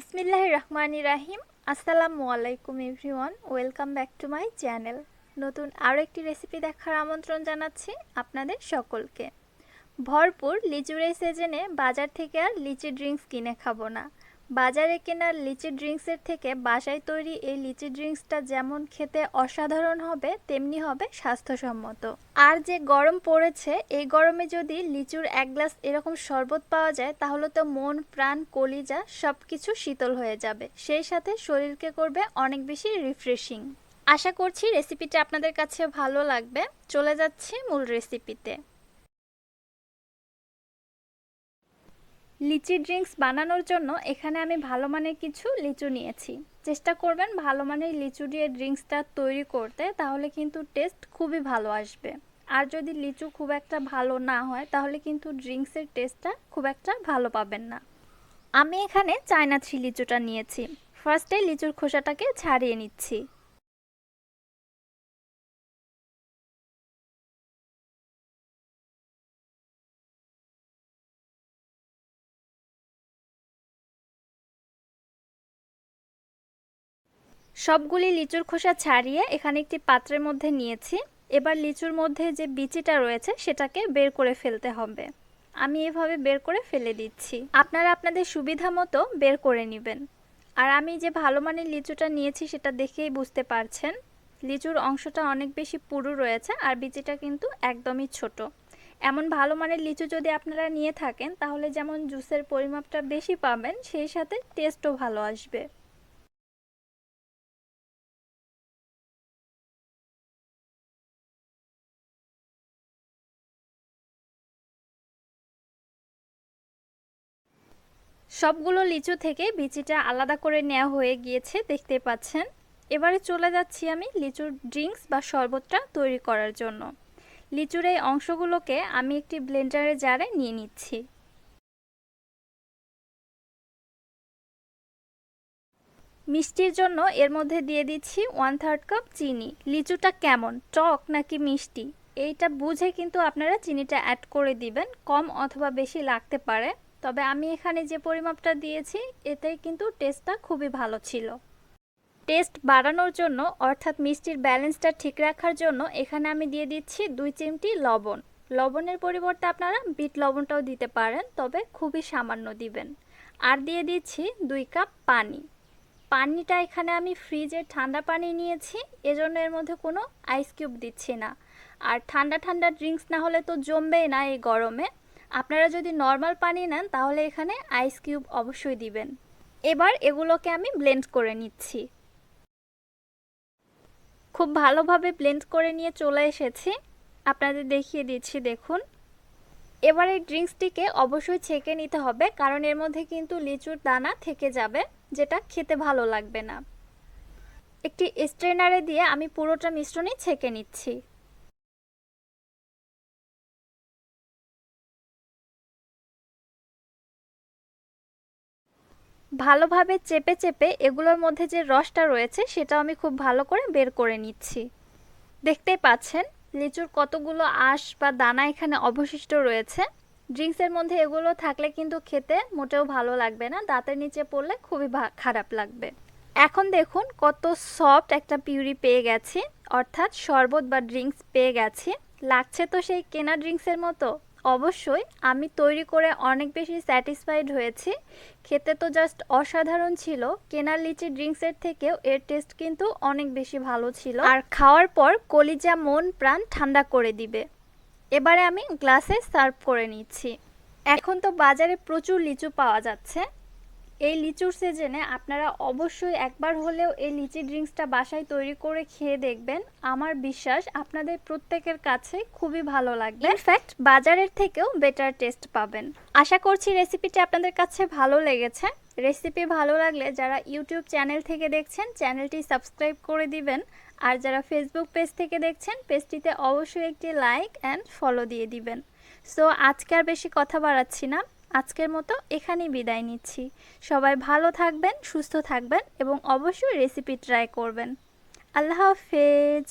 বিসমিল্লাহ রহমান রাহিম। আসসালামু আলাইকুম, everyone. Welcome back to my channel. নতুন আরও একটি রেসিপি দেখার আমন্ত্রণ জানাচ্ছি আপনাদের সকলকে। ভরপুর লিচুর এই সিজনে বাজার থেকে আর লিচি ড্রিঙ্কস কিনে খাব না। বাজারে কেনা লিচি ড্রিঙ্কসের থেকে বাসায় তৈরি এই লিচি ড্রিঙ্কসটা যেমন খেতে অসাধারণ হবে, তেমনি হবে স্বাস্থ্যসম্মত। আর যে গরম পড়েছে, এই গরমে যদি লিচুর এক গ্লাস এরকম শরবত পাওয়া যায়, তাহলে তো মন, প্রাণ, কলিজা সব কিছু শীতল হয়ে যাবে। সেই সাথে শরীরকে করবে অনেক বেশি রিফ্রেশিং আশা করছি রেসিপিটা আপনাদের কাছে ভালো লাগবে। চলে যাচ্ছি মূল রেসিপিতে। লিচি ড্রিঙ্কস বানানোর জন্য এখানে আমি ভালো মানের কিছু লিচু নিয়েছি। চেষ্টা করবেন ভালো মানের লিচু দিয়ে ড্রিঙ্কসটা তৈরি করতে, তাহলে কিন্তু টেস্ট খুবই ভালো আসবে। আর যদি লিচু খুব একটা ভালো না হয়, তাহলে কিন্তু ড্রিঙ্কসের টেস্টটা খুব একটা ভালো পাবেন না। আমি এখানে চায়না থ্রি লিচুটা নিয়েছি। ফার্স্টে লিচুর খোসাটাকে ছাড়িয়ে নিচ্ছি। সবগুলি লিচুর খোসা ছাড়িয়ে এখানে একটি পাত্রের মধ্যে নিয়েছি। এবার লিচুর মধ্যে যে বিচিটা রয়েছে, সেটাকে বের করে ফেলতে হবে। আমি এভাবে বের করে ফেলে দিচ্ছি। আপনারা আপনাদের সুবিধা মতো বের করে নেবেন। আর আমি যে ভালো মানের লিচুটা নিয়েছি, সেটা দেখেই বুঝতে পারছেন। লিচুর অংশটা অনেক বেশি পুরু রয়েছে আর বিচিটা কিন্তু একদমই ছোট। এমন ভালো মানের লিচু যদি আপনারা নিয়ে থাকেন, তাহলে যেমন জুসের পরিমাপটা বেশি পাবেন, সেই সাথে টেস্টও ভালো আসবে। সবগুলো লিচু থেকে বিচিটা আলাদা করে নেওয়া হয়ে গিয়েছে, দেখতে পাচ্ছেন। এবারে চলে যাচ্ছি আমি লিচুর ড্রিঙ্কস বা শরবতটা তৈরি করার জন্য। লিচুর এই অংশগুলোকে আমি একটি ব্লেন্ডারে জারে নিয়ে নিচ্ছি। মিষ্টির জন্য এর মধ্যে দিয়ে দিচ্ছি ওয়ান থার্ড কাপ চিনি। লিচুটা কেমন? টক নাকি মিষ্টি? এইটা বুঝে কিন্তু আপনারা চিনিটা অ্যাড করে দিবেন, কম অথবা বেশি লাগতে পারে। তবে আমি এখানে যে পরিমাপটা দিয়েছি, এতে কিন্তু টেস্টটা খুবই ভালো ছিল। টেস্ট বাড়ানোর জন্য, অর্থাৎ মিষ্টির ব্যালেন্সটা ঠিক রাখার জন্য, এখানে আমি দিয়ে দিচ্ছি দুই চিমটি লবণ। লবণের পরিবর্তে আপনারা বিট লবণটাও দিতে পারেন, তবে খুবই সামান্য দিবেন। আর দিয়ে দিচ্ছি দুই কাপ পানি। পানিটা এখানে আমি ফ্রিজের ঠান্ডা পানি নিয়েছি, এজন্য এর মধ্যে কোনো আইস কিউব দিচ্ছি না। আর ঠান্ডা ঠান্ডা ড্রিঙ্কস না হলে তো জমবেই না এই গরমে। আপনারা যদি নর্মাল পানি নেন, তাহলে এখানে আইস কিউব অবশ্যই দিবেন। এবার এগুলোকে আমি ব্লেন্ড করে নিচ্ছি। খুব ভালোভাবে ব্লেন্ড করে নিয়ে চলে এসেছি। আপনাদের দেখিয়ে দিচ্ছি, দেখুন। এবার এই ড্রিঙ্কসটিকে অবশ্যই ছেঁকে নিতে হবে, কারণ এর মধ্যে কিন্তু লিচুর দানা থেকে যাবে, যেটা খেতে ভালো লাগবে না। একটি স্ট্রেনারে দিয়ে আমি পুরোটা মিশ্রণই ছেঁকে নিচ্ছি। ভালোভাবে চেপে চেপে এগুলোর মধ্যে যে রসটা রয়েছে সেটা আমি খুব ভালো করে বের করে নিচ্ছি। দেখতেই পাচ্ছেন, লিচুর কতগুলো আঁশ বা দানা এখানে অবশিষ্ট রয়েছে। ড্রিঙ্কসের মধ্যে এগুলো থাকলে কিন্তু খেতে মোটেও ভালো লাগবে না, দাঁতের নিচে পড়লে খুবই খারাপ লাগবে। এখন দেখুন কত সফট একটা পিউরি পেয়ে গেছি, অর্থাৎ শরবত বা ড্রিঙ্কস পেয়ে গেছি। লাগছে তো সেই কেনা ড্রিঙ্কসের মতো। অবশ্যই, আমি তৈরি করে অনেক বেশি স্যাটিসফাইড হয়েছি। খেতে তো জাস্ট অসাধারণ ছিল। কেনার লিচি ড্রিঙ্কসের থেকেও এর টেস্ট কিন্তু অনেক বেশি ভালো ছিল। আর খাওয়ার পর কলিজা মন প্রাণ ঠান্ডা করে দিবে। এবারে আমি গ্লাসে সার্ভ করে নিচ্ছি। এখন তো বাজারে প্রচুর লিচু পাওয়া যাচ্ছে। এই লিচুর সিজনে আপনারা অবশ্যই একবার হলেও এই লিচি ড্রিঙ্কসটা বাসায় তৈরি করে খেয়ে দেখবেন। আমার বিশ্বাস আপনাদের প্রত্যেকের কাছে খুবই ভালো লাগবে। ইনফ্যাক্ট বাজারের থেকেও বেটার টেস্ট পাবেন। আশা করছি রেসিপিটি আপনাদের কাছে ভালো লেগেছে। রেসিপি ভালো লাগলে যারা ইউটিউব চ্যানেল থেকে দেখছেন চ্যানেলটি সাবস্ক্রাইব করে দিবেন। আর যারা ফেসবুক পেজ থেকে দেখছেন পেজটিতে অবশ্যই একটি লাইক অ্যান্ড ফলো দিয়ে দিবেন। সো আজকে আর বেশি কথা বাড়াচ্ছি না। আজকের মতো এখানেই বিদায় নিচ্ছি। সবাই ভালো থাকবেন, সুস্থ থাকবেন এবং অবশ্যই রেসিপি ট্রাই করবেন। আল্লাহ হাফেজ।